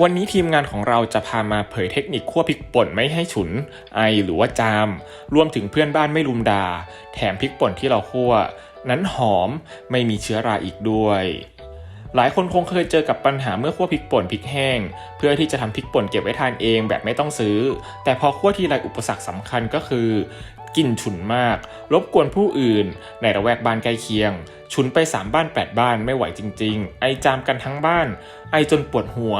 วันนี้ทีมงานของเราจะพามาเผยเทคนิคคั่วพริกป่นไม่ให้ฉุน ไอหรือว่าจาม รวมถึงเพื่อนบ้านไม่ลุมดา แถมพริกป่นที่เราคั่ว นั้นหอมไม่มีเชื้อราอีกด้วย หลายคนคงเคยเจอกับปัญหาเมื่อคั่วพริกป่นพริกแห้ง เพื่อที่จะทำพริกป่นเก็บไว้ทานเองแบบไม่ต้องซื้อ แต่พอคั่วทีไรอุปสรรคสำคัญก็คือกลิ่นฉุนมาก รบกวนผู้อื่น ในระแวกบ้านใกล้เคียง ฉุนไป 3 บ้าน 8 บ้านไม่ไหวจริง ๆ ไอจามกันทั้งบ้าน ไอจนปวดหัว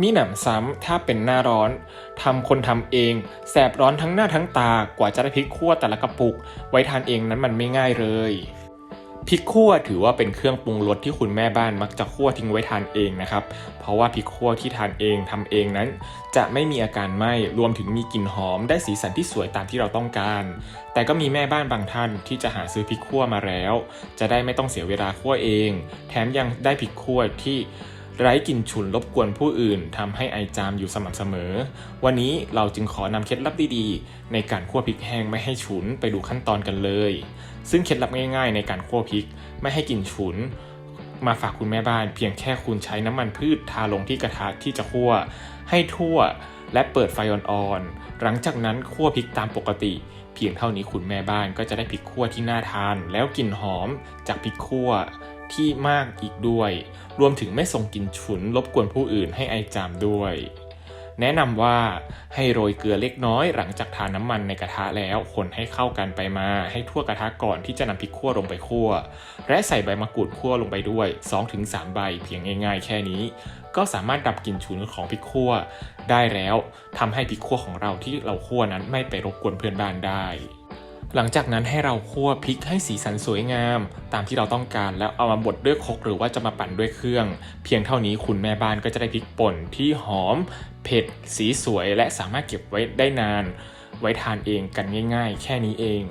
มีหนำซ้ำถ้าเป็นหน้าร้อนทำคนทำเอง แสบร้อนทั้งหน้าทั้งตากว่าจะได้พริกคั่วแต่ละกระปุก ไว้ทานเองนั้นมันไม่ง่ายเลยพริกคั่วถือว่าเป็นเครื่องปรุงรสที่คุณแม่บ้านมักจะคั่วทิ้งไว้ทานเองนะครับ เพราะว่าพริกคั่วที่ทานเองทำเองนั้น จะไม่มีอาการไหม้รวมถึงมีกลิ่นหอมได้สีสันที่สวยตามที่เราต้องการ แต่ก็มีแม่บ้านบางท่านที่จะหาซื้อพริกคั่วมาแล้ว จะได้ไม่ต้องเสียเวลาคั่วเอง แถมยังได้พริกคั่วที่ ไร้กลิ่นฉุนรบกวนผู้อื่นทำให้ไอจามอยู่สม่ำเสมอ วันนี้เราจึงขอนำเคล็ดลับดีๆ ในการคั่วพริกแห้งไม่ให้ฉุนไปดูขั้นตอนกันเลย ซึ่งเคล็ดลับง่ายๆ ในการคั่วพริกไม่ให้กลิ่นฉุน มาฝากคุณแม่บ้าน เพียงแค่คุณใช้น้ำมันพืชทาลงที่กระทะที่จะคั่ว ให้ทั่วและเปิดไฟอ่อนๆ หลังจากนั้นคั่วพริกตามปกติ เพียงเท่านี้คุณแม่บ้านก็จะได้พริกคั่วที่น่าทาน แล้วกลิ่นหอมจากพริกคั่ว ที่มากอีกด้วย รวมถึงไม่ส่งกลิ่นฉุนรบกวนผู้อื่นให้ไอจามด้วย แนะนำว่าให้โรยเกลือเล็กน้อยหลังจากทาน้ำมันในกระทะแล้วคนให้เข้ากันไปมาให้ทั่วกระทะก่อนที่จะนำพริกคั่วลงไปคั่ว และใส่ใบมะกรูดคั่วลงไปด้วย 2-3 ใบเพียงง่ายๆ แค่นี้ ก็สามารถดับกลิ่นฉุนของพริกคั่วได้แล้วทำให้พริกคั่วของเราที่เราคั่วนั้นไม่ไปรบกวนเพื่อนบ้านได้ หลังจากนั้นให้เราคั่วพริกให้สีสันสวยงาม ตามที่เราต้องการแล้วเอามาบดด้วยคกหรือว่าจะมาปั่นด้วยเครื่อง เพียงเท่านี้คุณแม่บ้านก็จะได้พริกป่นที่หอม เผ็ด สีสวย และสามารถเก็บไว้ได้นาน ไว้ทานเองกันง่าย ๆ แค่นี้เอง